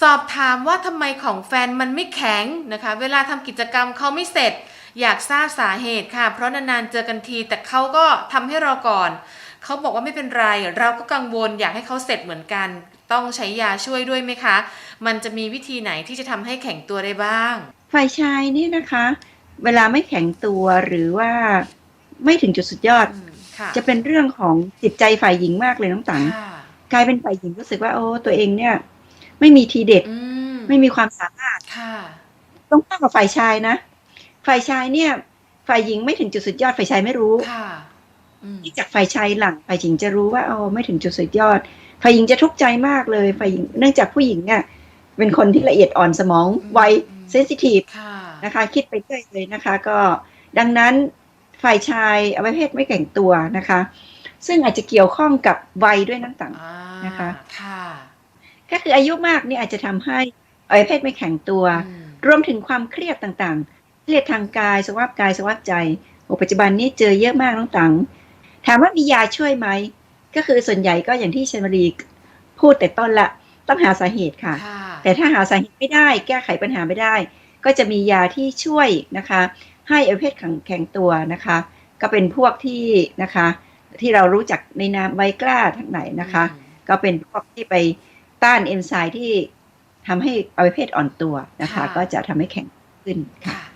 สอบถามว่าทำไมของแฟนมันไม่แข็งนะคะ เวลาทำกิจกรรมเขาไม่เสร็จ อยากทราบสาเหตุค่ะ เพราะนานๆเจอกันที แต่เขาก็ทำให้เราก่อน เขาบอกว่าไม่เป็นไร เราก็กังวลอยากให้เขาเสร็จเหมือนกัน ต้องใช้ยาช่วยด้วยไหมคะ มันจะมีวิธีไหนที่จะทำให้แข็งตัวได้บ้าง ฝ่ายชายเนี่ยนะคะ เวลาไม่แข็งตัวหรือว่าไม่ถึงจุดสุดยอดอืมค่ะจะเป็นเรื่องของจิตใจฝ่ายหญิงมากเลยน้องตังค่ะกลายเป็นฝ่ายหญิงรู้สึกว่าโอ้ตัวเองเนี่ย ไม่มีทีเด็ดอืมไม่มีความสามารถค่ะต้องตั้งกับฝ่ายชายนะ ฝ่ายชายเนี่ย ฝ่ายหญิงไม่ถึงจุดสุดยอดฝ่ายชายไม่รู้ค่ะอืมที่จากฝ่ายชายหลังฝ่ายหญิงจะรู้ว่าโอ้ไม่ถึงจุดสุดยอด ฝ่ายหญิงจะทุกข์ใจมากเลย ฝ่ายหญิงเนื่องจากผู้หญิงเนี่ยเป็นคนที่ละเอียดอ่อนสมองไวเซนซิทีฟค่ะนะคะ คิดไปเรื่อยเลยนะคะ ก็ดังนั้นฝ่ายชายอวัยวะเพศไม่แข็งตัวนะคะ ซึ่งอาจจะเกี่ยวข้องกับวัยด้วยนั่นต่างอ่านะคะค่ะ ก็คืออายุมากเนี่ยอาจจะทำให้อวัยวะเพศไม่แข็งตัวอืมรวมถึงความเครียดต่างๆ เครียดทางกายสภาพกายสภาพใจโอ้ปัจจุบันนี้เจอเยอะมากน้องตังถามว่ามียาช่วยไหม ก็คือส่วนใหญ่ก็อย่างที่เชนมารีพูดแต่ต้นละต้องหาสาเหตุค่ะค่ะ แต่ถ้าหาสาเหตุไม่ได้ แก้ไขปัญหาไม่ได้ ก็จะมียาที่ช่วยนะคะ ให้อวัยวะเพศแข็งแข็งตัวนะคะ ก็เป็นพวกที่นะคะ ที่เรารู้จักในนามไวกล้าทั้งไหนนะคะอืมก็เป็นพวกที่ไป ต้านเอนไซม์ที่ทำให้อวัยวะเพศอ่อนตัวนะคะ ก็จะทำให้แข็งขึ้นค่ะค่ะ